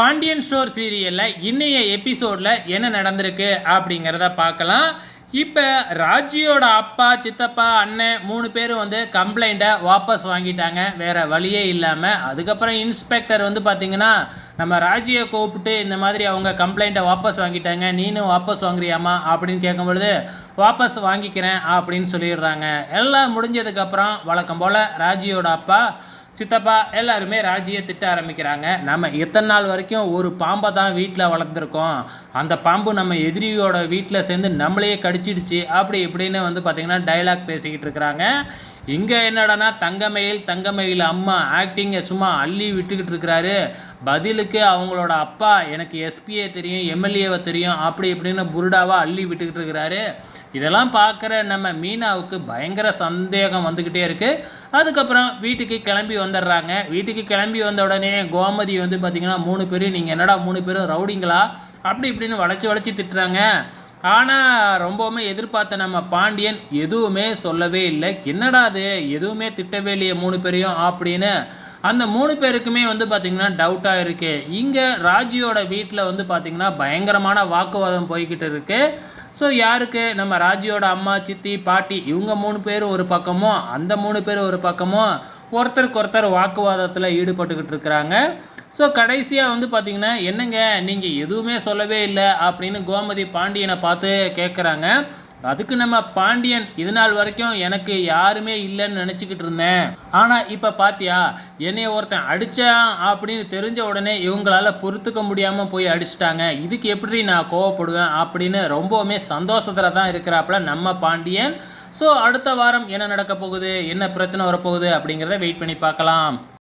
Pandian store சீரியலில் இன்றைய எபிசோடில் என்ன நடந்திருக்கு அப்படிங்கிறத பார்க்கலாம். இப்போ ராஜியோட அப்பா சித்தப்பா அண்ணன் மூணு பேரும் வந்து கம்ப்ளைண்ட்டை வாபஸ் வாங்கிட்டாங்க. வேறு வழியே இல்லாமல் அதுக்கப்புறம் இன்ஸ்பெக்டர் வந்து பார்த்திங்கன்னா நம்ம ராஜியை கூப்பிட்டு இந்த மாதிரி அவங்க கம்ப்ளைண்ட்டை வாபஸ் வாங்கிட்டாங்க. நீனும் வாபஸ் வாங்குறியாமா அப்படின்னு கேட்கும் பொழுது வாபஸ் வாங்கிக்கிறேன் அப்படின்னு சொல்லிடுறாங்க. எல்லாம் முடிஞ்சதுக்கப்புறம் வழக்கம் போல் ராஜியோட அப்பா சித்தப்பா எல்லாருமே ராஜியை திட்ட ஆரம்பிக்கிறாங்க. நம்ம எத்தனை நாள் வரைக்கும் ஒரு பாம்பை தான் வீட்டில் வளர்த்துருக்கோம். அந்த பாம்பு நம்ம எதிரியோட வீட்டில் சேர்ந்து நம்மளையே கடிச்சிடுச்சு. அப்படி இப்படின்னு வந்து பார்த்திங்கன்னா டைலாக் பேசிக்கிட்டு இருக்கிறாங்க. இங்கே என்னடானா தங்கமயில் தங்கமயில் அம்மா ஆக்டிங்கை சும்மா அள்ளி விட்டுக்கிட்டு இருக்கிறாரு. பதிலுக்கு அவங்களோட அப்பா எனக்கு எஸ்பியை தெரியும் எம்எல்ஏவை தெரியும் அப்படி இப்படின்னு புருடாவாக அள்ளி விட்டுக்கிட்டு இருக்கிறாரு. இதெல்லாம் பார்க்குற நம்ம மீனாவுக்கு பயங்கர சந்தேகம் வந்துக்கிட்டே இருக்குது அதுக்கப்புறம் வீட்டுக்கு கிளம்பி வந்துடுறாங்க. வீட்டுக்கு கிளம்பி வந்த உடனே கோமதி வந்து பார்த்திங்கன்னா மூணு பேரும் நீங்கள் என்னடா மூணு பேரும் ரவுடிங்களா? அப்படி இப்படின்னு வளைச்சி வளைச்சி திட்டுறாங்க. ஆனால் ரொம்பவுமே எதிர்பார்த்த நம்ம பாண்டியன் எதுவுமே சொல்லவே இல்லை. என்னடா அது எதுவுமே திட்டவே இல்லையே மூணு பேரையும் அப்படின்னு அந்த மூணு பேருக்குமே வந்து பார்த்திங்கன்னா டவுட்டாக இருக்குது இங்கே ராஜியோட வீட்டில் வந்து பார்த்திங்கன்னா பயங்கரமான வாக்குவாதம் போய்கிட்டு இருக்குது ஸோ யாருக்கு? நம்ம ராஜியோட அம்மா சித்தி பாட்டி இவங்க மூணு பேரும் ஒரு பக்கமும் அந்த மூணு பேர் ஒரு பக்கமும் ஒருத்தருக்கு ஒருத்தர் வாக்குவாதத்தில் ஈடுபட்டுக்கிட்டு இருக்கிறாங்க. ஸோ கடைசியாக வந்து பார்த்திங்கன்னா என்னங்க நீங்கள் எதுவுமே சொல்லவே இல்லை அப்படின்னு கோமதி பாண்டியனை பார்த்து கேட்குறாங்க அதுக்கு நம்ம பாண்டியன் இது நாள் வரைக்கும் எனக்கு யாருமே இல்லைன்னு நினச்சிக்கிட்டு இருந்தேன். ஆனால் இப்போ பாத்தியா என்னைய ஒருத்தன் அடித்தான் அப்படின்னு தெரிஞ்ச உடனே இவங்களால பொறுத்துக்க முடியாமல் போய் அடிச்சிட்டாங்க. இதுக்கு எப்படி நான் கோவப்படுவேன் அப்படின்னு ரொம்பவுமே சந்தோஷத்தில் தான் இருக்கிறாப்புல நம்ம பாண்டியன். ஸோ அடுத்த வாரம் என்ன நடக்க போகுது என்ன பிரச்சனை வரப்போகுது அப்படிங்கிறத வெயிட் பண்ணி பார்க்கலாம்.